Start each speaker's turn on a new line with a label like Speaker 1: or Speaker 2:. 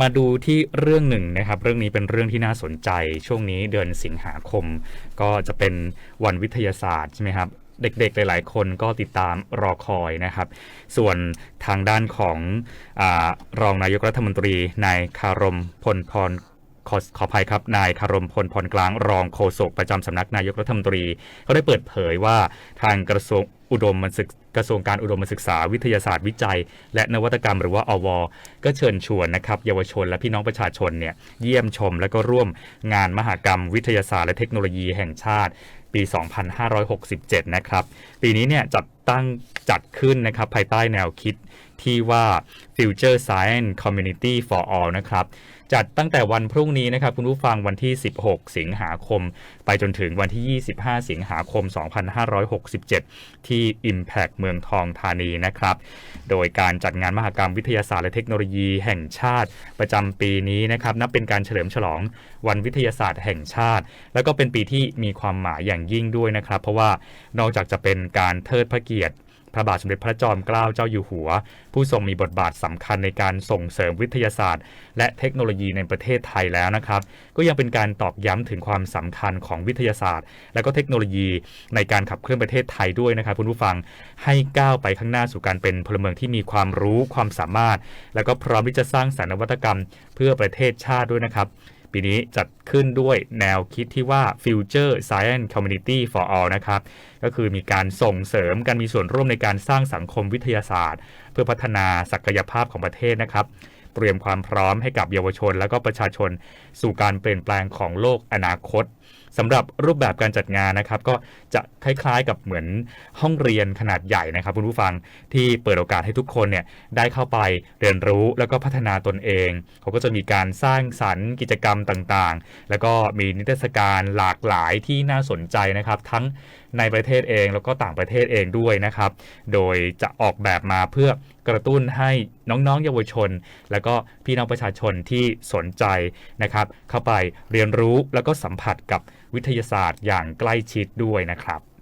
Speaker 1: มาดูที่เรื่องหนึ่งนะครับ เรื่องนี้เป็นเรื่องที่น่าสนใจ ช่วงนี้เดือนสิงหาคม ก็จะเป็นวันวิทยาศาสตร์ใช่ไหมครับเด็กๆ หลาย ๆ คนก็ติดตามรอคอยนะครับ ส่วนทางด้านของอรองนายกรัฐมนตรีนายคารมพลพรขอขอภัยครับ นายคารมพลพรกลางรองโฆษกประจำสำนักนายกรัฐมนตรีเขาได้เปิดเผยว่าทางกระทรวงอุดมศึก กระทรวงการอุดมศึกษาวิทยาศาสตร์วิจัย และนวัตกรรมหรือว่าอว ก็เชิญชวนนะครับเยาวชนและพี่น้องประชาชนเนี่ยเยี่ยมชมและก็ร่วมงานมหกรรม วิทยาศาสตร์และเทคโนโลยีแห่งชาติปี 2567 นะครับ ปีนี้เนี่ยจัดตั้งจัดขึ้นนะครับภายใต้แนวคิดที่ว่า Future Science Community for All นะครับ จัดตั้งแต่วันพรุ่งนี้นะครับ คุณผู้ฟังวันที่ 16 สิงหาคม ไปจนถึงวันที่ 25 สิงหาคม 2567 ที่ Impact เมืองทองธานีนะครับ โดยการจัดงานมหกรรมวิทยาศาสตร์และเทคโนโลยีแห่งชาติประจำปีนี้นะครับนับเป็นการเฉลิมฉลองวันวิทยาศาสตร์แห่งชาติ แล้วก็เป็นปีที่มีความหมายอย่างยิ่งด้วยนะครับ เพราะว่านอกจากจะเป็นการเทิดพระเกียรติ พระบาทสมเด็จพระจอมเกล้าเจ้าอยู่หัว ผู้ทรงมีบทบาทสำคัญในการส่งเสริมวิทยาศาสตร์ และเทคโนโลยีในประเทศไทยแล้วนะครับ ก็ยังเป็นการตอกย้ำถึงความสำคัญของวิทยาศาสตร์ และก็เทคโนโลยีในการขับเคลื่อนประเทศไทยด้วยนะครับคุณผู้ฟังให้ก้าวไปข้างหน้าสู่การเป็นพลเมืองที่มีความรู้ความสามารถ แล้วก็พร้อมที่จะสร้างสรรค์นวัตกรรม เพื่อประเทศชาติด้วยนะครับ ปีนี้จัดขึ้นด้วยแนวคิดที่ว่า Future Science Community for All นะครับ ก็คือมีการส่งเสริมการมีส่วนร่วมในการสร้างสังคมวิทยาศาสตร์ เพื่อพัฒนาศักยภาพของประเทศนะครับเตรียมความพร้อมให้กับเยาวชน และก็ประชาชนสู่การเปลี่ยนแปลงของโลกอนาคต สำหรับรูปแบบการจัดงานนะครับ ก็จะคล้ายๆกับเหมือนห้องเรียนขนาดใหญ่นะครับคุณผู้ฟังที่เปิดโอกาสให้ทุกคนเนี่ยได้เข้าไปเรียนรู้แล้วก็พัฒนาตนเอง เขาก็จะมีการสร้างสรรค์กิจกรรมต่างๆ แล้วก็มีนิทรรศการหลากหลายที่น่าสนใจนะครับ ทั้งในประเทศเองแล้วก็ต่างประเทศเองด้วยนะครับ โดยจะออกแบบมาเพื่อกระตุ้นให้น้องๆ เยาวชน แล้วก็พี่น้องประชาชนที่สนใจนะครับ เข้าไปเรียนรู้แล้วก็สัมผัสกับ วิทยาศาสตร์อย่างใกล้ชิดด้วยนะครับ